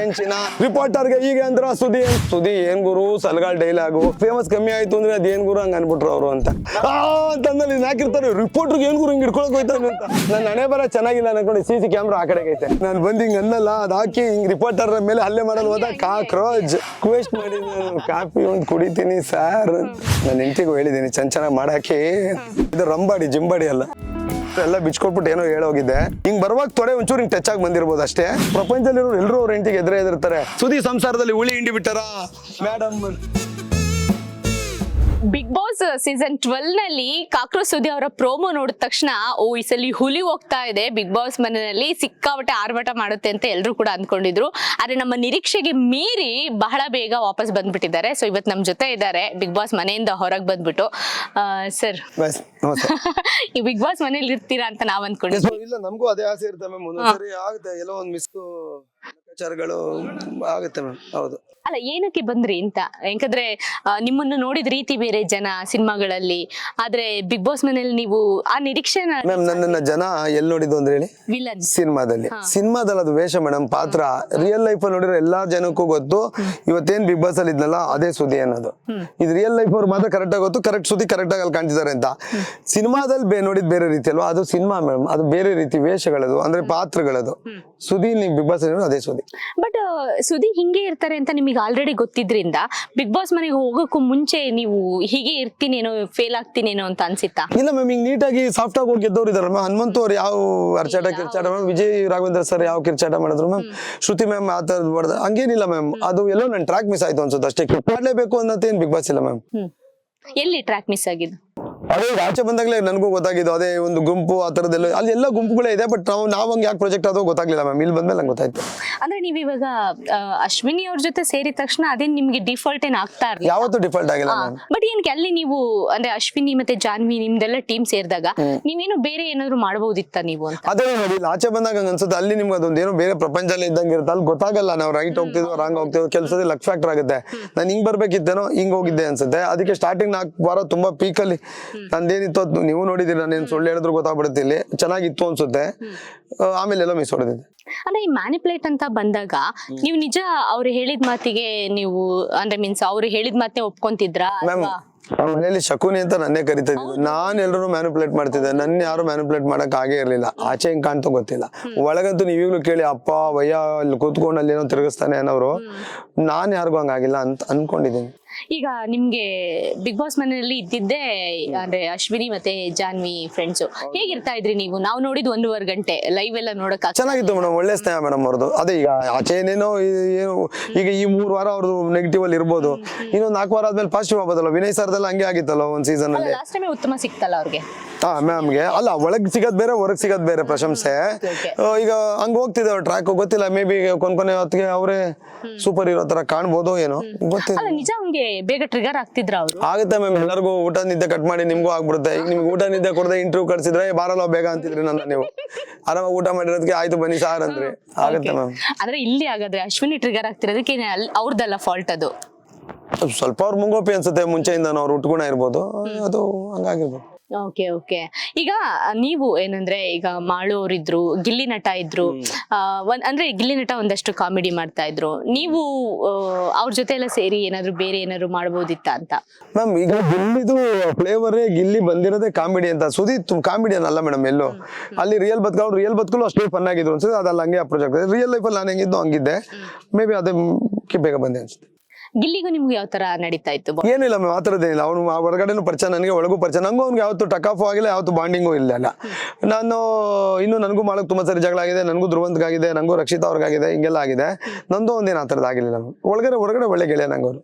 ಏನ್ ರಿಪೋರ್ಟರ್ಗೆ ಈಗ ಅಂದ್ರ ಸುದಿ ಸುದಿ ಏನ್ ಗುರು? ಸಲ್ಗಾಲ್ ಡೈಲಾಗು ಫೇಮಸ್ ಕಮ್ಮಿ ಆಯ್ತು ಅಂದ್ರೆ ಅದೇನ್ ಗುರು? ಹಂಗ ಅನ್ಬಿಟ್ರು ಅವರು ಅಂತ. ಆ ಅಂತಂದಲ್ಲಿ ಹಾಕಿರ್ತಾರೆ. ರಿಪೋರ್ಟರ್ಗೆ ಏನ್ ಗುರು? ಹಿಂಗ್ ಹಿಡ್ಕೊಳಕ್ ಹೋಯ್ತಾನೆ ಅಂತ. ನನ್ನ ಹಣೆ ಬರ ಚೆನ್ನಾಗಿಲ್ಲ ಅನ್ಕೊಂಡು. ಸಿ ಸಿ ಕ್ಯಾಮ್ರಾ ಆ ಕಡೆಗೆ ಐತೆ. ನಾನು ಬಂದು ಹಿಂಗ್ ಅನ್ನಲ್ಲ, ಅದ್ ಹಾಕಿ ಹಿಂಗ್ ರಿಪೋರ್ಟರ್ ಮೇಲೆ ಹಲ್ಲೆ ಮಾಡಲ್ ಹೋದ ಕಾಕ್ರೋಜ್ ಕ್ವೆಸ್ಟ್ ಮಾಡಿ ನಾನು. ಕಾಫಿ ಒಂದು ಕುಡಿತೀನಿ ಸರ್ ನಾನು ಹೆಂಡತಿಗೂ ಹೇಳಿದೀನಿ ಚೆನ್ನ ಚೆನ್ನಾಗಿ ಮಾಡಾಕಿ. ಇದು ರಂಬಾಡಿ, ಜಿಂಬಾಡಿ ಅಲ್ಲ. ಎಲ್ಲ ಬಿಚ್ಕೊಟ್ಬಿಟ್ಟು ಏನೋ ಹೇಳೋಗಿದ್ದೆ ಹಿಂಗ್ ಬರುವಾಗ ತೊಡೆ ಒಂಚೂರು ಹಿಂಗ್ ಟಚ್ ಆಗಿ ಬಂದಿರ್ಬೋದು ಅಷ್ಟೇ. ಪ್ರಪಂಚದಲ್ಲಿರೋ ಎಲ್ಲರೂ ಅವ್ರ ಹೆಂಡತಿಗೆ ಎದುರೇ ಎದುರ್ತಾರೆ ಸುದಿ ಸಂಸಾರದಲ್ಲಿ ಹುಳಿ ಹಿಂಡಿ ಬಿಟ್ಟಾರ? ಮೇಡಮ್ ಬಿಗ್ ಬಾಸ್ ಸೀಸನ್ ಟ್ವೆಲ್ನಲ್ಲಿ ಕಾಕ್ರೋಚ್ ಸುದಿ ಅವರ ಪ್ರೋಮೋ ನೋಡಿದ ತಕ್ಷಣ ಓ ಈ ಸಲ ಹುಲಿ ಹೋಗ್ತಾ ಇದೆ ಬಿಗ್ ಬಾಸ್ ಮನೆಯಲ್ಲಿ ಸಿಕ್ಕಾಪಟ್ಟೆ ಆರ್ಭಟ ಮಾಡುತ್ತೆ ಅಂತ ಎಲ್ಲರೂ ಕೂಡ ಅಂದ್ಕೊಂಡಿದ್ರು. ಆದ್ರೆ ನಮ್ಮ ನಿರೀಕ್ಷೆಗೆ ಮೀರಿ ಬಹಳ ಬೇಗ ವಾಪಸ್ ಬಂದ್ಬಿಟ್ಟಿದ್ದಾರೆ. ಸೊ ಇವತ್ತು ನಮ್ಮ ಜೊತೆ ಇದ್ದಾರೆ ಬಿಗ್ ಬಾಸ್ ಮನೆಯಿಂದ ಹೊರಗೆ ಬಂದ್ಬಿಟ್ಟು. ಸರ್. ಈ ಬಿಗ್ ಬಾಸ್ ಮನೇಲಿ ಇರ್ತೀರಾ ಅಂತ ನಾವ್ ಅನ್ಕೊಂಡಿದ್ವಿ ಇಲ್ಲ ನಮಗೂ ಅದೇ ಆಸೆ ಇರುತ್ತೆ ಮ್ಯಾಮ್ ಒಂದೊಂದ್ಸರಿ ಆಗುತ್ತೆ. ಎಲ್ಲೋ ಒಂದು ಮಿಸ್ ಲೆಕ್ಕಾಚಾರಗಳು ಆಗುತ್ತೆ ಮ್ಯಾಮ್ ಹೌದು. ಅಲ್ಲ ಏನಕ್ಕೆ ಬಂದ್ರಿ ಅಂತ? ಯಾಕಂದ್ರೆ ನಿಮ್ಮನ್ನು ನೋಡಿದ ರೀತಿ ಬೇರೆ ಜನ ಸಿನಿಮಾಗಳಲ್ಲಿ ಆದ್ರೆ ಬಿಗ್ ಬಾಸ್ ಮನೇಲಿ ನೀವು ಆ ನಿರೀಕ್ಷೆ ಮ್ಯಾಮ್ ನನ್ನನ್ನ ಜನ ಎಲ್ಲಿ ನೋಡಿದ್ದು ಅಂದ್ರೆ ಹೇಳಿ? ವಿಲನ್ ಸಿನಿಮಾದಲ್ಲಿ. ಸಿನಿಮಾದಲ್ಲಿ ಅದು ವೇಷ ಮೇಡಮ್ ಪಾತ್ರ ರಿಯಲ್ ಲೈಫ್ ಅಲ್ಲಿ ನೋಡಿರೋ ಎಲ್ಲಾ ಜನಕ್ಕೂ ಗೊತ್ತು. ಇವತ್ತೇನ್ ಬಿಗ್ ಬಾಸ್ ಅಲ್ಲಿ ಇದ್ನಲ್ಲ ಅದೇ ಸುದ್ದಿ ಅನ್ನೋದು. ಇದು ರಿಯಲ್ ಲೈಫ್ ಅವ್ರು ಮಾತ್ರ ಕರೆಕ್ಟ್ ಆಗಿ ಗೊತ್ತು ಕರೆಕ್ಟ್ ಸುದ್ದಿ ಕರೆಕ್ಟ್ ಆಗಿ ಅಲ್ಲಿ ಕಾಣ್ತಿದ್ದಾರೆ ಅಂತ. ಸಿನಿಮಾದಲ್ಲಿ ಬೇ ನೋಡಿದ್ ಬೇರೆ ರೀತಿ ಅಲ್ವಾ? ಅದು ಸಿನಿಮಾ ಮೇಡಮ್ ಅದು ಬೇರೆ ರೀತಿ ವೇಷಗಳದು ಅಂದ್ರೆ ಪಾತ್ರಗಳದು. ಸುದ್ದಿ ನೀವು ಬಿಗ್ ಬಾಸ್ ಅದೇ ಸುದ್ದಿ. ಬಟ್ ಸುದಿ ಹಿಂಗೆ ಇರ್ತಾರೆ ಅಂತ ನಿಮಗೆ ಆಲ್ರೆಡಿ ಗೊತ್ತಿದ್ರಿಂದ ಬಿಗ್ ಬಾಸ್ ಮನೆಗೆ ಹೋಗೋಕ್ಕೂ ಮುಂಚೆ ನೀವು ಹೀಗೆ ಇರ್ತೀನೇನೋ ಫೇಲ್ ಆಗ್ತೀನೇನೋ ಅಂತ ಅನ್ಸಿತ್ತಾ? ಇಲ್ಲ ಮ್ಯಾಮ್ ಹಿಂಗ್ ನೀಟಾಗಿ ಸಾಫ್ಟ್ ಆಗಿ ಹೋಗಿ ಗೆದ್ದವ್ರು ಇದಾರೆ ಮ್ಯಾಮ್ ಹನುಮಂತು ಅವ್ರು ಯಾವ ಅರ್ಚಾಟ ಕಿರ್ಚಾಟ ಮ್ಯಾಮ್ ವಿಜಯ್ ರಾಘವೇಂದ್ರ ಸರ್ ಯಾವ ಕಿರ್ಚಾಟ ಮಾಡಿದ್ರು ಮ್ಯಾಮ್ ಶ್ರುತಿ ಮ್ಯಾಮ್ ಆ ಥರದ್ದು ಮಾಡ್ದ ಹಂಗೇನಿಲ್ಲ ಮ್ಯಾಮ್ ಅದು ಎಲ್ಲೋ ನನ್ನ ಟ್ರ್ಯಾಕ್ ಮಿಸ್ ಆಯ್ತು ಅನ್ಸುತ್ತೆ ಅಷ್ಟೇ. ಮಾಡಲೇಬೇಕು ಅನ್ನೋದೇನು ಬಿಗ್ ಬಾಸ್ ಇಲ್ಲ ಮ್ಯಾಮ್ ಎಲ್ಲಿ ಟ್ರ್ಯಾಕ್ ಮಿಸ್ ಆಗಿದ್ದು? ಅದೇ ರಾಜ್ಯ ಆಚೆ ಬಂದಾಗಲೇ ನನಗೂ ಗೊತ್ತಾಗಿದ್ದು ಅದೇ ಒಂದು ಗುಂಪು ಆ ಥರದ್ದೆಲ್ಲ ಅಲ್ಲಿ ಎಲ್ಲ ಗುಂಪುಗಳೇ ಇದೆ ಬಟ್ ನಾವು ನಾವು ಹಂಗೆ ಯಾಕೆ ಪ್ರಾಜೆಕ್ಟ್ ಆದೋ ಗೊತ್ತಾಗ್ಲಿಲ್ಲ ಮ್ಯಾಮ್ ಇಲ್ಲಿ ಬಂದ್ಮೇಲೆ ನಂಗೆ ಗೊತ್ತಾಯ್ತು. ಅಂದ್ರೆ ನೀವು ಇವಾಗ ಅಶ್ವಿನಿ ಅವ್ರ ಜೊತೆ ಸೇರಿದ ತಕ್ಷಣ ಅದೇ ನಿಮ್ಗೆ ಡಿಫಾಲ್ಟ್ ಏನ್ ಆಗ್ತಾ ಇರಲಿಲ್ಲ? ಯಾವತ್ತೂ ಡಿಫಾಲ್ಟ್ ಆಗಿಲ್ಲ ಮ್ಯಾಮ್ ಬಟ್ ಏನಕ್ಕೆ ಅಲ್ಲಿ ನೀವು ಅಂದ್ರೆ ಅಶ್ವಿನಿ ಮತ್ತೆ ಜಾನ್ವಿ ನಿಮ್ದೆಲ್ಲ ಟೀಮ್ ಸೇರಿದಾಗ ನೀವೇನು ಬೇರೆ ಏನಾದ್ರು ಮಾಡಬಹುದಿತ್ತ ನೀವು ಅಂತ? ಅದೇ ನೋಡಿ ಆಚೆ ಬಂದಾಗ ಹಂಗ್ ಅನ್ಸುತ್ತೆ ಅಲ್ಲಿ ನಿಮ್ಗೆ ಅದೊಂದು ಏನೋ ಬೇರೆ ಪ್ರಪಂಚದಲ್ಲಿ ಇದ್ದಂಗೆ ಇರುತ್ತೆ. ಅಲ್ಲಿ ಗೊತ್ತಾಗಲ್ಲ ನಾವು ರೈಟ್ ಹೋಗ್ತಿದ್ವೋ ರಾಂಗ್ ಹೋಗ್ತಿದ್ವೋ ಕೆಲಸದಲ್ಲಿ ಲಕ್ ಫ್ಯಾಕ್ಟರ್ ಆಗುತ್ತೆ. ನಾನು ಹಿಂಗೆ ಬರ್ಬೇಕಿತ್ತೇನೋ ಹಿಂಗ್ ಹೋಗಿದ್ದೆ ಅನ್ಸುತ್ತೆ. ಅದಕ್ಕೆ ಸ್ಟಾರ್ಟಿಂಗ್ ನಾಲ್ಕು ವಾರ ತುಂಬಾ ಪೀಕಲ್ಲಿ ನಂದೇನಿತ್ತು ಅದು. ನೀವು ನೋಡಿದಿರ ಏನು ಸುಳ್ಳು ಹೇಳಿದ್ರು ಗೊತ್ತಾಗ್ಬಿಡುತ್ತೆ ಇಲ್ಲಿ. ಚೆನ್ನಾಗಿತ್ತು ಅನ್ಸುತ್ತೆ. ಆಮೇಲೆ ಎಲ್ಲ ಮಿಸ್ ಹೊಡೆದಿದ್ದೆ ಅಂದ್ರೆ ಈ ಮ್ಯಾನಿಪ್ಯುಲೇಟ್ ಅಂತ ಬಂದಾಗ ನೀವು ನಿಜ ಅವ್ರು ಹೇಳಿದ ಮಾತಿಗೆ ನೀವು ಅಂದ್ರೆ ಮೀನ್ಸ್ ಅವ್ರು ಹೇಳಿದ ಮಾತೇ ಒಪ್ಕೊಂತಿದ್ರ ಮ್ಯಾಮ್ ನಮ್ಮ ಮನೇಲಿ ಶಕುನಿ ಅಂತ ನನ್ನೇ ಕರಿತಾ ಇದ್ರು ನಾನು ಎಲ್ಲರೂ ಮ್ಯಾನಿಪುಲೇಟ್ ಮಾಡ್ತಿದ್ದೆ. ನನ್ನ ಯಾರು ಮ್ಯಾನುಪ್ಲೇಟ್ ಮಾಡಕ್ ಆಗೇ ಇರಲಿಲ್ಲ. ಆಚೆ ಹಿಂಗ್ ಕಾಣ್ತೋ ಗೊತ್ತಿಲ್ಲ. ಒಳಗಂತೂ ನೀವೀಗ್ಲೂ ಕೇಳಿ ಅಪ್ಪ ವಯ್ಯ ಅಲ್ಲಿ ಕೂತ್ಕೊಂಡು ಅಲ್ಲಿ ಏನೋ ತಿರುಗಿಸ್ತಾನೆ ಅನ್ನೋರು ನಾನು ಯಾರಿಗೂ ಹಂಗಾಗಿಲ್ಲ ಅಂತ ಅನ್ಕೊಂಡಿದ್ದೀನಿ. ಈಗ ನಿಮ್ಗೆ ಬಿಗ್ ಬಾಸ್ ಮನೆಯಲ್ಲಿ ಇದ್ದಿದ್ದೆ ಅಂದ್ರೆ ಅಶ್ವಿನಿ ಮತ್ತೆ ಜಾನ್ವಿ ಫ್ರೆಂಡ್ಸ್ ಹೇಗಿರ್ತಾ ಇದ್ರಿ ನೀವು? ನಾವು ನೋಡಿದ್ ಒಂದೂವರೆ ಗಂಟೆ ಲೈವ್ ಎಲ್ಲ ನೋಡಕ್ ಚೆನ್ನಾಗಿತ್ತು ಮೇಡಮ್ ಒಳ್ಳೆ ಸ್ನೇಹ ಮೇಡಮ್ ಅವ್ರದ್ದು. ಅದೇ ಈಗ ಆಚೆ ಏನೇನೋ ಏನು ಈಗ ಈ ಮೂರ್ ವಾರ ಅವ್ರದ್ದು ನೆಗೆಟಿವ್ ಅಲ್ಲಿ ಇರ್ಬೋದು. ಇನ್ನೊಂದು ನಾಲ್ಕು ವಾರ ಆದ್ಮೇಲೆ ಪಾಸಿಟಿವ್ ಆಗ್ಬೋದಲ್ಲ ವಿನಯ್ ಸರ್ದೆಲ್ಲ ಹಂಗೆ ಆಗಿತ್ತಲ್ಲ ಒಂದ್ ಸೀಸನ್ ಅಲ್ಲಿ ಲಾಸ್ಟ್ ಟೈಮ್ ಉತ್ತಮ ಸಿಕ್ತಲ್ಲ ಅವ್ರಿಗೆ? ಹಾ ಮ್ಯಾಮ್ಗೆ ಅಲ್ಲ ಒಳಗ್ ಸಿಗೋದ್ ಬೇರೆ ಹೊರಗ್ ಸಿಗೋದ್ ಬೇರೆ ಪ್ರಶಂಸೆ. ಆ, ಈಗ ಹಂಗ ಹೋಗ್ತಿದ್ದಾವೆ ಟ್ರ್ಯಾಕ್ ಗೊತ್ತಿಲ್ಲ ಮೇ ಬಿ ಕೊನ್ ಕೊನೆ ಹೊತ್ತಿಗೆ ಅವರೇ ಸೂಪರ್ ಇರೋ ತರ ಕಾಣ್ಬೋದು ಏನೋ ಗೊತ್ತಿಲ್ಲ. ಅಲ್ಲ ನಿಜ ಹಂಗೆ ಬೇಗ ಟ್ರಿಗರ್ ಆಗ್ತಿದ್ರ ಅವ್ರು? ಆಗುತ್ತೆ ಮ್ಯಾಮ್ ಎಲ್ಲರಿಗೂ ಊಟ ನಿದ್ದೆ ಕಟ್ ಮಾಡಿ ನಿಮಗೂ ಆಗ್ಬಿಡುತ್ತೆ. ಈಗ ನಿಮ್ಗೆ ಊಟ ನಿದ್ದೆ ಕೊಡದೆ ಇಂಟರ್ವ್ಯೂ ಕಳ್ಸಿದ್ರೆ "ಏ, ಬಾರಲ್ಲ ಬೇಗ ಅಂತಿದ್ರಿ ನನ್ನ ನೀವು. ಆರಾಮಾಗಿ ಊಟ ಮಾಡಿರೋದಕ್ಕೆ ಆಯ್ತು ಬನ್ನಿ ಸಾರ್ ಅಂದ್ರೆ. ಆಗುತ್ತೆ ಮ್ಯಾಮ್ ಅಂದ್ರೆ ಇಲ್ಲಿ ಹಾಗಾದ್ರೆ ಅಶ್ವಿನಿ ಟ್ರಿಗರ್ ಆಗ್ತಿರೋದಕ್ಕೆ ಅಲ್- ಅವ್ರದ್ದಲ್ಲ ಫಾಲ್ಟ್ ಅದು? ಸ್ವಲ್ಪ ಅವ್ರ ಮುಂಗೋಪಿ ಅನ್ಸುತ್ತೆ ಮುಂಚೆಯಿಂದ ಅವ್ರು ಉಟ್ಗುಣ ಇರ್ಬೋದು. ಅದು ಹಂಗಾಗಿರ್ಬೋದು. Okay okay. ಈಗ ನೀವು ಏನಂದ್ರೆ ಈಗ ಮಾಳು ಅವ್ರಿದ್ರು ಗಿಲ್ಲಿ ನಟ ಇದ್ರು ಒಂದ್ ಅಂದ್ರೆ ಗಿಲ್ಲಿ ನಟ ಒಂದಷ್ಟು ಕಾಮಿಡಿ ಮಾಡ್ತಾ ಇದ್ರು. ನೀವು ಅವ್ರ ಜೊತೆ ಎಲ್ಲ ಸೇರಿ ಏನಾದ್ರು ಬೇರೆ ಏನಾದ್ರು ಮಾಡಬಹುದಿತ್ತ ಅಂತ? ಮ್ಯಾಮ್ ಈಗ ಗಿಲ್ಲಿದು ಫ್ಲೇವರ್ ಗಿಲ್ಲಿ ಬಂದಿರೋದೇ ಕಾಮಿಡಿ ಅಂತ. ಸುದೀಪ್ ಕಾಮಿಡಿ ಅಲ್ಲ ಮೇಡಮ್ ಎಲ್ಲೋ? ಅಲ್ಲಿ ರಿಯಲ್ ಬದುಕು ಅವ್ರು ರಿಯಲ್ ಬದುಕಲು ಅಷ್ಟೇ ಫನ್ ಆಗಿದ್ರು ಅನ್ಸುತ್ತೆ. ಅದಲ್ಲ ಹಂಗೆ ಅಪ್ರೋಚ್ ಆಗ್ತದೆ. ರಿಯಲ್ ಅಲ್ಲಿ ನಾನು ಹೆಂಗಿದ್ದು ಹಂಗಿದ್ದೆ. ಮೇ ಬಿ ಅದೇ ಬೇಗ ಬಂದೆ ಅನ್ಸುತ್ತೆ. ಗಿಲ್ಲಿಗೂ ನಿಮ್ಗೆ ಯಾವ ತರ ನಡೀತಾ ಇತ್ತು ಏನಿಲ್ಲ ಮ್ಯಾಮ್ ಆ ಥರದ್ದೇನಿಲ್ಲ ಅವನು ಹೊರಗಡೆನೂ ಪರಿಚಯ ನನಗೆ ಒಳಗೂ ಪರಿಚಯ. ನಂಗು ಅವ್ನಿಗೆ ಯಾವತ್ತು ಟಕ್ ಆಫ್ ಆಗಿಲ್ಲ ಯಾವತ್ತು ಬಾಂಡಿಂಗು ಇಲ್ಲ ಅಲ್ಲ. ನಾನು ಇನ್ನು ನನಗೂ ಮಾಡಕ್ ತುಂಬಾ ಸರಿ ಜಗಳ ಆಗಿದೆ ನನಗೂ ಧ್ರುವಂತ್ಗಾಗಿದೆ ನನಗೂ ರಕ್ಷಿತಾ ಅವ್ರಿಗಾಗಿದೆ ಹಿಂಗೆಲ್ಲ ಆಗಿದೆ. ನಂದು ಒಂದೇನು ಆ ಥರದ್ದು ಆಗಿಲ್ಲ ಮ್ಯಾಮ್ ಒಳಗಡೆ ಹೊರಗಡೆ ಒಳ್ಳೆ ಗೆಳೆಯ ನಂಗೆ ಅವರು.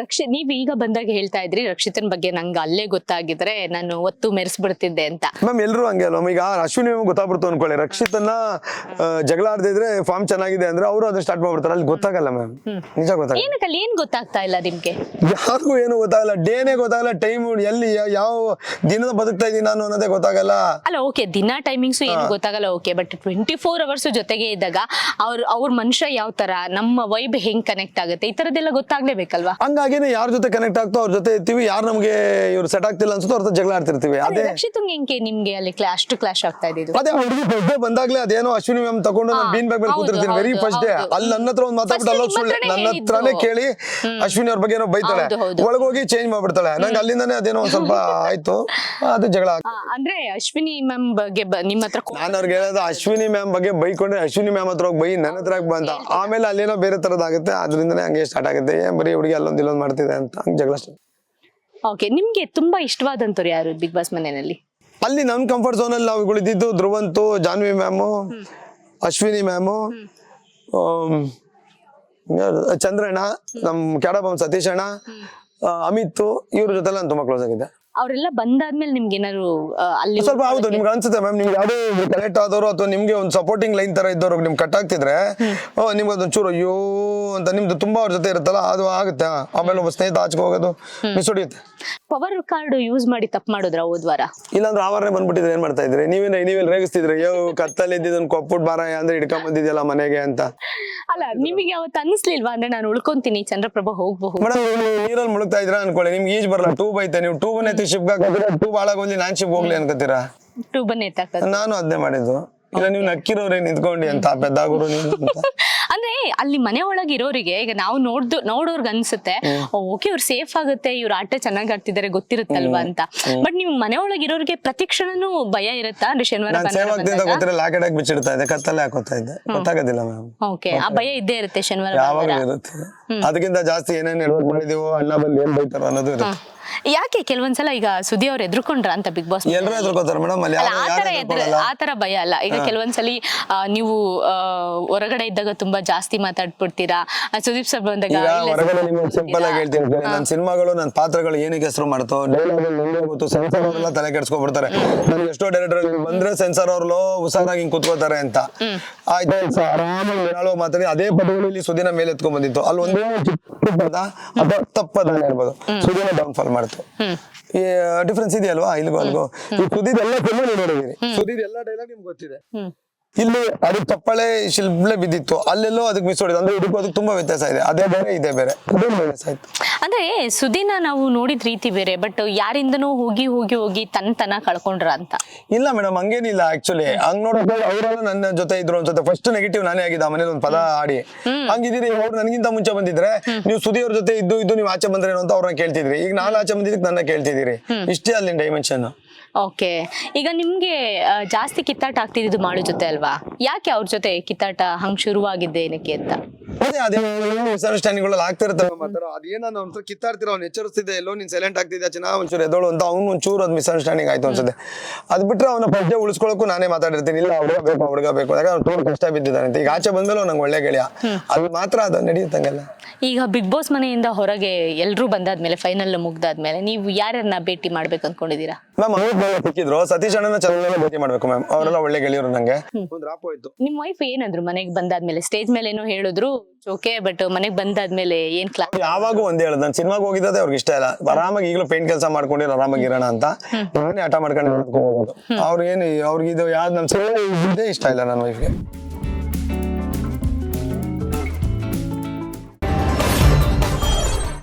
ರಕ್ಷಿ ನೀವ್ ಈಗ ಬಂದಾಗ ಹೇಳ್ತಾ ಇದ್ರಿ ರಕ್ಷಿತನ್ ಬಗ್ಗೆ ನಂಗೆ ಅಲ್ಲೇ ಗೊತ್ತಾಗಿದ್ರೆ ನಾನು ಒತ್ತು ಮೆರೆಸ್ಬಿಡ್ತಿದ್ದೆ ಅಂತ. ಮ್ಯಾಮ್ ಎಲ್ಲರೂ ಹಂಗೆ ಅಲ್ವಾ? ಈಗ ಅಶ್ವಿನಿ ಗೊತ್ತಾಗ್ಬಿಡ್ತು ಅನ್ಕೊಳ್ಳಿ. ರಕ್ಷಿತನ್ನ ಜಗಳ ಆಡ್ದಿದ್ರೆ ಫಾರ್ಮ್ ಚೆನ್ನಾಗಿದೆ ಅಂದ್ರೆ ಅವರು ಅದನ್ನ ಸ್ಟಾರ್ಟ್ ಮಾಡ್ಬಿಡ್ತಾರೆ. ಅಲ್ಲಿ ಗೊತ್ತಾಗಲ್ಲ ಮ್ಯಾಮ್ ನಿಜ ಗೊತ್ತಾಗಲ್ಲ. ಏನಕ್ಕೆ ಅಲ್ಲಿ ಏನ್ ಗೊತ್ತಾಗ್ತಾ ಇಲ್ಲ ನಿಮ್ಗೆ? ಯಾರಿಗೂ ಏನು ಗೊತ್ತಾಗಲ್ಲ. ಡೇನೇ ಗೊತ್ತಾಗಲ್ಲ ಟೈಮ್ ಎಲ್ಲಿ ಯಾ- ಯಾವ ದಿನದ ಬದುಕ್ತಾ ಇದೀನಿ ನಾನು ಅನ್ನೋದೇ ಗೊತ್ತಾಗಲ್ಲ. ಅಲ್ಲ ಓಕೆ ದಿನ ಟೈಮಿಂಗ್ಸ್ ಏನು ಗೊತ್ತಾಗಲ್ಲ okay but twenty four hours ಜೊತೆಗೆ ಇದ್ದಾಗ ಅವ್ರ ಅವ್ರ ಮನುಷ್ಯ ಯಾವ ತರ ನಮ್ಮ ವೈಬ್ ಹೆಂಗ್ ಕನೆಕ್ಟ್ ಆಗುತ್ತೆ ಈ ತರದೆಲ್ಲ ಗೊತ್ತಾಗ್ಲೇಬೇಕಲ್ವಾ? ಹಂಗಾಗಿನೇ ಯಾರ ಜೊತೆ ಕನೆಕ್ಟ್ ಆಗ್ತೋ ಅವ್ರ ಜೊತೆ ಇರ್ತೀವಿ ಯಾರು ನಮಗೆ ಇವ್ರು ಸೆಟ್ ಆಗ್ತಿಲ್ಲ ಅನ್ಸುತ್ತೋ ಅವ್ರ ಜೊತೆ ಜಗಳ ಆಡ್ತಿರ್ತೀವಿ. ಅದೇ ರಕ್ಷಿತ್ ಹೆಂಗೆ ನಿಮ್ಗೆ ಅಲ್ಲಿ ಕ್ಲಾಶ್ ಅಷ್ಟು ಕ್ಲಾಶ್ ಆಗ್ತಾ ಇದ್ದಿದ್ದು? ಅದೇ ಹುಡುಗಿ ಫಸ್ಟ್ ಡೇ ಬಂದಾಗ್ಲೇ ಅದೇನೋ ಅಶ್ವಿನಿ ಮ್ಯಾಮ್ ತಗೊಂಡು ನಾನು ಹಾ, ಬೀನ್ ಬ್ಯಾಗ್ ಮೇಲೆ ಹೌದು, ಕೂತಿರ್ತೀನಿ ವೆರಿ ಹೌದು, ಫಸ್ಟ್ ಡೇ ಹೌದು. ಅಲ್ಲಿ ನನ್ನ ಹತ್ರ ಒಂದು ಮಾತಾಡ್ಬಿಟ್ಟು First ಅಲ್ಲೋಗ್ ನಿಮ್ಮ ಸುಳ್ಳು ಹತ್ರನೇ ನನ್ನ ಹತ್ರನೇ ಹೇಳಿದ್ದು. ಕೇಳಿ ಅಶ್ವಿನಿ ಅವ್ರ ಬಗ್ಗೆ ಏನೋ ಬೈತಾಳೆ. ಹೋಗಿ ಒಳಗೋಗಿ ಚೇಂಜ್ ಮಾಡ್ಬಿಡ್ತಾಳೆ. ನಂಗೆ ಅಲ್ಲಿಂದಾನೇ ಅದೇನೋ ಒಂದ್ ಸ್ವಲ್ಪ ಆಯ್ತು. ಅದು ಜಗಳ ಅಂದ್ರೆ ಅಶ್ವಿನಿ ಮ್ಯಾಮ್ ಬಗ್ಗೆ ನಿಮ್ಮ ಹತ್ರ ನಾನು ಅವ್ರಿಗೆ ಹೇಳೋದು ಅಶ್ವಿನಿ ಮ್ಯಾಮ್ ಬಗ್ಗೆ ಬೈಕೊಂಡ್ರೆ ಅಶ್ವಿನಿ ಮ್ಯಾಮ್ ಹತ್ರ ಹೋಗಿ ಬೈ ನನ್ನ ಹತ್ರ ಬಂತ ಆಮೇಲೆ ಅಲ್ಲೇನೋ ಬೇರೆ ತರದಾಗುತ್ತೆ ಅದರಿಂದನೇ ಹಂಗೆ ಸ್ಟಾರ್ಟ್ ಆಗುತ್ತೆ. ಏನ್ ಬರೀ ಹುಡುಗಿ ಅಲ್ಲೊಂದ್ ಇಲ್ಲೊಂದ್ ಮಾಡ್ತಿದೆ ಅಂತ. ಹಂಗೆ ಜಗಳ. ಓಕೆ ನಿಮ್ಗೆ ತುಂಬಾ ಇಷ್ಟವಾದಂತವ್ರು ಯಾರು ಬಿಗ್ ಬಾಸ್ ಮನೆಯಲ್ಲಿ? ಅಲ್ಲಿ ನನ್ ಕಂಫರ್ಟ್ ಝೋನ್ ಅಲ್ಲಿ ನಾವು ಉಳಿದಿದ್ದು ಧ್ರುವಂತು ಜಾನ್ವಿ ಮ್ಯಾಮು ಅಶ್ವಿನಿ ಮ್ಯಾಮು ಚಂದ್ರಣ್ಣ ನಮ್ ಕ್ಯಾಡಬಮ್ ಸತೀಶ್ ಅಣ್ಣ ಅಮಿತ್ ಇವ್ರ ಜೊತೆ ನಾನು ತುಂಬಾ ಕ್ಲೋಸ್ ಆಗಿದೆ ಅವರೆಲ್ಲ ಬಂದಾದ್ಮೇಲೆ ನಿಮ್ಗೆ ಏನಾದ್ರು ಅಲ್ಲಿ ಸ್ವಲ್ಪ ಹೌದು ನಿಮ್ಗೆ ಅನ್ಸುತ್ತೆ ಮ್ಯಾಮ್ ನಿಮ್ಗೆ ಯಾವುದೇ ಕನೆಕ್ಟ್ ಆದವರು ಅಥವಾ ನಿಮ್ಗೆ ಒಂದು ಸಪೋರ್ಟಿಂಗ್ ಲೈನ್ ತರ ಇದ್ದವ್ರು ನಿಮ್ಗೆ ಕಟ್ ಆಗ್ತಿದ್ರೆ ನಿಮ್ಗೆ ಅದೊಂದು ಚೂರು ಅಯ್ಯೋ ಅಂತ ನಿಮ್ದು ತುಂಬಾ ಅವ್ರ ಜೊತೆ ಇರುತ್ತಲ್ಲ ಅದು ಆಗುತ್ತೆ. ಆಮೇಲೆ ಒಬ್ಬ ಸ್ನೇಹಿತ ಆಚೆಗೆ ಹೋಗೋದು ಮಿಸ್ ಹೊಡಿಯುತ್ತೆ ಪವರ್ ಕಾರ್ಡ್ ಯೂಸ್ ಮಾಡಿ ತಪ್ಪು ಮಾಡಿದ್ರ ಹೋದ್ವಾರ ಇಲ್ಲಾಂದ್ರೆ ಆವರಣೆ ಬಂದ್ಬಿಟ್ಟಿದ್ರೆ ಏನ್ ಮಾಡ್ತಾ ಇದ್ರಿ? ನೀವೇನ ನೀವೆಲ್ಲ ರೇಗಿಸ್ತಿದ್ರಿ? ಯೋ ಕತ್ತಲ್ಲಿ ಇದ್ದಿದ್ದೊಂದು ಕೊಪ್ಪುಟ್ ಬಾರ ಅಂದ್ರೆ ಇಟ್ಕೊಂಡ್ ಬಂದಿದ್ಯಲ್ಲ ಮನೆಗೆ ಅಂತ. ಅಲ್ಲ ನಿಮಗೆ ಅವತ್ತು ಅನ್ಸ್ಲಿಲ್ವಾ? ಅಂದ್ರೆ ನಾನು ಉಳ್ಕೊಂತೀನಿ ಚಂದ್ರಪ್ರಭಾ ಹೋಗ್ಬಹುದು. ಮೇಡಮ್ ನೀರಲ್ಲಿ ಮುಳುಗ್ತಾ ಇದ್ರ ಅನ್ಕೊಳ್ಳಿ. ನಿಮ್ಗೆ ಈಜ್ ಬರಲ್ಲ ಟೂಬ್ ಐತೆ ನೀವು ಟೂಬ್ ಎತ್ತಿ ಶಿಪ್ ಹಾಕಿದ್ರೆ ಬಾಳ ಹಾಳಾಗೋಗ್ಲಿ ನಾನ್ ಶಿಪ್ ಹೋಗ್ಲಿ ಅನ್ಕೋತೀರಾ? ಟೂ ಬನ್ನಿ ನಾನು ಅದನ್ನೇ ಮಾಡಿದ್ದು. ಇಲ್ಲ ನೀವು ನಕ್ಕಿರೋರೇ ನಿಂತ್ಕೊಂಡಿ ಅಂತ ಪೆದ್ದಾಗುರು ನೀವು ಅಂತ. ಅಂದ್ರೆ ಅಲ್ಲಿ ಮನೆ ಒಳಗೆ ಇರೋರಿಗೆ ಈಗ ನಾವು ನೋಡ್ದು ನೋಡೋರ್ಗ್ ಅನ್ಸುತ್ತೆ ಓಕೆ ಇವ್ರು ಸೇಫ್ ಆಗುತ್ತೆ ಇವ್ರು ಆಟ ಚೆನ್ನಾಗಿ ಆಡ್ತಿದ್ದಾರೆ ಗೊತ್ತಿರುತ್ತಲ್ವಾ ಅಂತ. ಬಟ್ ನಿಮ್ ಮನೆ ಒಳಗೆ ಇರೋರಿಗೆ ಪ್ರತಿ ಕ್ಷಣನೂ ಭಯ ಇರುತ್ತಾ? ಅಂದ್ರೆ ಶನಿವಾರ ನಾನು ಸೇವ್ ಆಗ್ತಿದ್ದ ಗೊತ್ತಿರ ಲಾಕೆಟ್ ಹಾಕಿ ಬಿಚ್ಚಿಡ್ತಾ ಇದ್ದೆ ಕತ್ತಲ್ಲೇ ಹಾಕೋತಾ ಇದ್ದೆ. ಗೊತ್ತಾಗೋದಿಲ್ಲ ಮ್ಯಾಮ್ ಓಕೆ ಆ ಭಯ ಇದ್ದೇ ಇರುತ್ತೆ ಶನಿವಾರ ಯಾವಾಗ ಇರುತ್ತೆ. ಅದಕ್ಕಿಂತ ಜಾಸ್ತಿ ಏನೇನ್ ಹೇಳ್ಬೇಕು ಮಾಡಿದೀವೋ ಅಣ್ಣ ಬಂದು ಏನ್ ಬೈತಾರೋ ಅನ್ನೋದು ಇರುತ್ತೆ. ಯಾಕೆ ಕೆಲವೊಂದ್ಸಲ ಈಗ ಸುದಿ ಅವ್ರು ಎದ್ರುಕೊಂಡ್ರ ಅಂತ ಬಿಗ್ ಬಾಸ್ ಎಲ್ಲರೂ ಎದ್ರಕೋತಾರೆ ಮೇಡಮ್ ಅಲ್ಲಿ ಅಲ್ಲ ಯಾರು ಆತರ ಭಯ ಅಲ್ಲ. ಈಗ ಕೆಲವೊಂದ್ಸಲಿ ಆ, ನೀವು ಆ, ಹೊರಗಡೆ ಇದ್ದಾಗ ತುಂಬಾ ಜಾಸ್ತಿ ಮಾತಾಡ್ಬಿಡ್ತೀರಾ? ಆ, ಸುದೀಪ್ ಸರ್ ಬಂದಾಗ ಈಗ ಇಲ್ಲ ಹೊರಗಡೆ ನಿಮ್ಗೆ ಸಿಂಪಲ್ ಆಗಿ ಹೇಳ್ತೀನಿ ನನ್ನ ಸಿನಿಮಾಗಳು ನನ್ನ ಪಾತ್ರಗಳು ಏನಕ್ಕೆ ಹೆಸರು ಮಾಡ್ತೋ ಡೈಲಾಗ್ ನಿಮಗೆ ಗೊತ್ತು ಸೆನ್ಸರ್ ಅವರೆಲ್ಲ ತಲೆ ಕೆಡ್ಸ್ಕೊಬಿಡ್ತಾರೆ. ನನಗೆ ಎಷ್ಟೋ ಡೈರೆಕ್ಟರ್ ಬಂದ್ರೆ ಸೆನ್ಸರ್ ಲೋ ಹುಷಾರಾಗಿ ಹಿಂಗ್ ಕುತ್ಕೋತಾರೆ ಅಂತ. ಆಯ್ತು ಸ- ಆರಾಮಾಗಿ ಹೇಳೋ ಮಾತಾಡಿ ಅದೇ ಪದಗಳು ಇಲ್ಲಿ ಸುದಿನ ಮೇಲೆ ಎತ್ಕೊಂಡ್ ಬಂದಿತ್ತು. ಅಲ್ಲಿ ಒಂದೇ ಒಂದ್ ಚಿಕ್ಕ ಪದ ಅದು ತಪ್ಪದ ಹೇಳ್ಬೋದು ಸುದಿನ ಡೌನ್ ಫಾಲ್ ಮಾಡ್ತು. ಈ ಡಿಫ್ರೆನ್ಸ್ ಇದೆಯಲ್ವಾ? ಇಲ್ಲಿಗೂ ಅಲ್ಗೋ? ಈ ಸುದೀದ್ ಎಲ್ಲ ಫಿಲ್ಮ್ ನೀವು ನೋಡಿದೀರಿ ಸುದಿದ ಎಲ್ಲ ಡೈಲಾಗ್ ನಿಮ್ಗೆ ಗೊತ್ತಿದೆ. ಇಲ್ಲಿ ಅದು ತಪ್ಪಳೆ ಶಿಲ್ಬಳೆ ಬಿದ್ದಿತ್ತು. ಅಲ್ಲೆಲ್ಲೋ ಅದಕ್ಕೆ ಮಿಸ್ ಹೊಡಿತು ಅಂದ್ರೆ ಇದಕ್ಕೂ ಅದಕ್ಕೆ ತುಂಬಾ ವ್ಯತ್ಯಾಸ ಇದೆ. ಅದೇ ಬೇರೆ ಇದೇ ಬೇರೆ. ಮೈನಸ್ ಆಯ್ತು. ಅಂದ್ರೆ ಸುದಿನ ನಾವು ನೋಡಿದ ರೀತಿ ಬೇರೆ ಬಟ್ ಯಾರಿಂದನೂ ಹೋಗಿ ಹೋಗಿ ಹೋಗಿ ತನ್ ತನ ಕಳ್ಕೊಂಡ್ರ ಅಂತ. ಇಲ್ಲ ಮೇಡಮ್ ಹಂಗೇನಿಲ್ಲ ಆಕ್ಚುಲಿ ಹಂಗ್ ನೋಡೋಕೆ ಅವರೆಲ್ಲ ನನ್ನ ಜೊತೆ ಇದ್ರು ಅನ್ಸುತ್ತೆ. ಫಸ್ಟ್ ನೆಗೆಟಿವ್ ನಾನೇ ಆಗಿದ್ದ ಮನೇಲಿ ಒಂದು ಪದ ಆಡಿ ಹಂಗಿದ್ದೀರಿ ಅವ್ರು ನನಗಿಂತ ಮುಂಚೆ ಬಂದಿದ್ರೆ ನೀವು ಸುದಿ ಅವ್ರ ಜೊತೆ ಇದ್ದು ಇದ್ದು ನೀವು ಆಚೆ ಬಂದ್ರೇನು ಅಂತ ಅವ್ರನ್ನ ಕೇಳ್ತಿದ್ರಿ. ಈಗ ನಾನು ಆಚೆ ಬಂದಿದ್ದಕ್ಕೆ ನನ್ನ ಕೇಳ್ತಿದ್ದೀರಿ. ಇಷ್ಟೇ ಅಲ್ಲಿನ ಡೈಮೆನ್ಷನ್ ಓಕೆ ಈಗ ನಿಮ್ಗೆ ಆ, ಜಾಸ್ತಿ ಕಿತ್ತಾಟ ಆಗ್ತಿದ್ದು ಮಾಡು ಜೊತೆ ಅಲ್ವಾ? ಯಾಕೆ ಅವ್ರ ಜೊತೆ ಕಿತ್ತಾಟ ಹಂಗ್ ಶುರುವಾಗಿದ್ದೆ ಏನಕ್ಕೆ ಅಂತ? ಅದೇ ಅದೇ ಮಿಸ್ಅಂಡರ್ಸ್ಟ್ಯಾಂಡಿಂಗ್ಗಳಲ್ಲಿ ಆಗ್ತಿರ್ತವೆ ಮಾತ್ರ ಅದೇನ ಒಂದ್ಸಲ ಕಿತ್ತಾಡ್ತಿರೋ ಅವ್ನು ಎಚ್ಚರಿಸ್ತಿದ್ದೆ ಎಲ್ಲೋ ನೀನ್ ಸೈಲೆಂಟ್ ಆಗ್ತಿದ್ದೆ ಚೆನ್ನಾಗಿ ಒಂಚೂರು ಎದೋಳು ಅಂತ ಅವ್ನು ಒಂಚೂರು ಅದು ಮಿಸ್ಅಂಡರ್ಸ್ಟ್ಯಾಂಡಿಂಗ್ ಆಯ್ತು ಅನ್ಸುತ್ತೆ. ಅದ್ ಬಿಟ್ರೆ ಅವನ ಪದ್ಯ ಉಳಿಸ್ಕೊಳ್ಳೋಕ್ಕೂ ನಾನೇ ಮಾತಾಡಿರ್ತೀನಿ. ಇಲ್ಲ ಹುಡುಗ ಬೇಕು ಹುಡುಗ ಬೇಕು. ಯಾಕಂದ್ರೆ ಅವ್ನು ತುಂಬ ಕಷ್ಟ ಬಿದ್ದಿದ್ದಾನೆ ಅಂತ. ಈಗ ಆಚೆ ಬಂದ್ಮೇಲೆ ನಂಗೆ ಒಳ್ಳೆ ಗೆಳೆಯ. ಅದು ಮಾತ್ರ ಅದು ನಡೆಯುತ್ತಂಗೆಲ್ಲ ಈಗ ಬಿಗ್ ಬಾಸ್ ಮನೆಯಿಂದ ಹೊರಗೆ ಎಲ್ರೂ ಬಂದಾದ್ಮೇಲೆ ಫೈನಲ್ ಮುಗ್ದಾದ್ಮೇಲೆ ನೀವು ಯಾರನ್ನ ಭೇಟಿ ಮಾಡ್ಬೇಕು ಅನ್ಕೊಂಡಿದೀರಾ ಮ್ಯಾಮ್ ಅವ್ರು ಬೇಗ ಸಿಕ್ಕಿದ್ರು ಸತೀಶ್ ಅಣ್ಣನ ಚೆನ್ನಾಗಿ ಭೇಟಿ ಮಾಡ್ಬೇಕು ಮ್ಯಾಮ್ ಅವರೆಲ್ಲ ಒಳ್ಳೆ ಗೆಳೆಯರು ನಂಗೆ. ಒಂದು ರಾಪ್ ಹೋಯ್ತು. ನಿಮ್ ವೈಫ್ ಏನಂದ್ರು ಮನೆಗ್ ಬಂದಾದ್ಮೇಲೆ? ಸ್ಟೇಜ್ ಮೇಲೆ ಏನೋ ಹೇಳಿದ್ರು ಓಕೆ ಬಟ್ ಮನೆಗ್ ಬಂದಾದ್ಮೇಲೆ ಏನ್ ಕ್ಲಾಸ್ ಯಾವಾಗೂ ಒಂದ್ ಹೇಳೋದು. ನಾನು ಸಿನಿಮಾಗ ಹೋಗಿದ್ದೆ ಅವ್ರಿಗೆ ಇಷ್ಟ ಇಲ್ಲ. ಆರಾಮಾಗಿ ಈಗಲೂ ಪೇಂಟ್ ಕೆಲಸ ಮಾಡ್ಕೊಂಡಿರೋ ಆರಾಮಾಗಿ ಇರೋಣ ಅಂತ. ನಾನೇ ಆಟ ಮಾಡ್ಕೊಂಡು ಹೋಗೋದು. ಅವ್ರು ಏನು ಅವ್ರಿಗೆ ಇದು ಯಾವ್ದು ನಮ್ ಸಿನಿಮಾ ಇದ್ದೇ ಇಷ್ಟ ಇಲ್ಲ ನನ್ನ ವೈಫ್ಗೆ